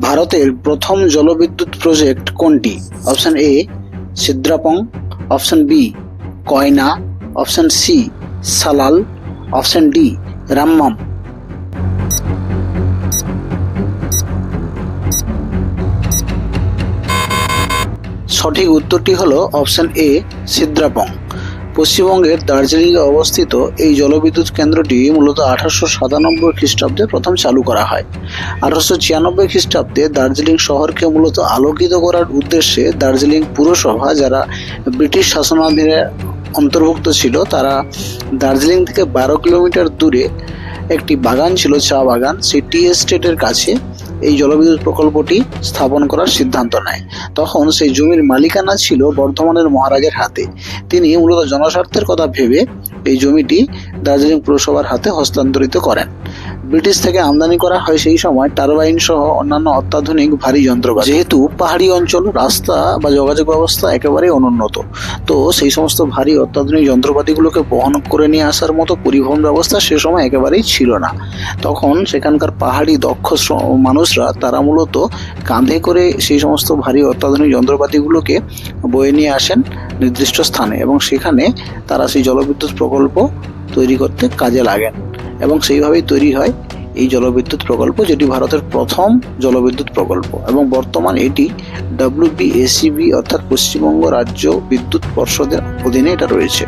ভারতের প্রথম জলবিদ্যুৎ প্রজেক্ট কোনটি? Option A, Sidrapong. Option B, Koyna. Option C, Salal. Option D, Rammam. সঠিক উত্তরটি হলো অপশন এ, সিদ্রাপং। পশ্চিমবঙ্গের দার্জিলিংয়ে অবস্থিত এই জলবিদ্যুৎ কেন্দ্রটি মূলত আঠারোশো সাতানব্বই খ্রিস্টাব্দে প্রথম চালু করা হয়। আঠারোশো ছিয়ানব্বই খ্রিস্টাব্দে দার্জিলিং শহরকে মূলত আলোকিত করার উদ্দেশ্যে দার্জিলিং পুরসভা, যারা ব্রিটিশ শাসনাধীনে অন্তর্ভুক্ত ছিল, তারা দার্জিলিং থেকে বারো কিলোমিটার দূরে একটি বাগান ছিল, চা বাগান। সেই টি এস্টেটের কাছে এই জলবিদ্যুৎ প্রকল্পটি স্থাপন করার সিদ্ধান্ত নেয়। তখন সেই জমির মালিকানা ছিল বর্ধমানের মহারাজের হাতে। তিনি মূলত জনস্বার্থের কথা ভেবে এই জমিটি দার্জিলিং পুরসভার হাতে হস্তান্তরিত করেন। ব্রিটিশ থেকে আমদানি করা হয় সেই সময় টারবাইন সহ অন্যান্য অত্যাধুনিক ভারী যন্ত্রপাতি। যেহেতু পাহাড়ি অঞ্চল, রাস্তা বা যোগাযোগ ব্যবস্থা একেবারেই অনুন্নত, তো সেই সমস্ত ভারী অত্যাধুনিক যন্ত্রপাতিগুলোকে বহন করে নিয়ে আসার মতো পরিবহন ব্যবস্থা সে সময় একেবারেই ছিল না। তখন সেখানকার পাহাড়ি দক্ষ শ্র- মানুষরা তারা মূলত কাঁধে করে সেই সমস্ত ভারী অত্যাধুনিক যন্ত্রপাতিগুলোকে বয়ে নিয়ে আসেন নির্দিষ্ট স্থানে এবং সেখানে তারা সেই জলবিদ্যুৎ প্রকল্প তৈরি করতে কাজে লাগেন এবং সেইভাবেই তৈরি হয় এই জলবিদ্যুৎ প্রকল্প, যেটি ভারতের প্রথম জলবিদ্যুৎ প্রকল্প এবং বর্তমান এটি ডাব্লিউবিএসিবি অর্থাৎ পশ্চিমবঙ্গ রাজ্য বিদ্যুৎ পর্ষদের অধীনে এটা রয়েছে।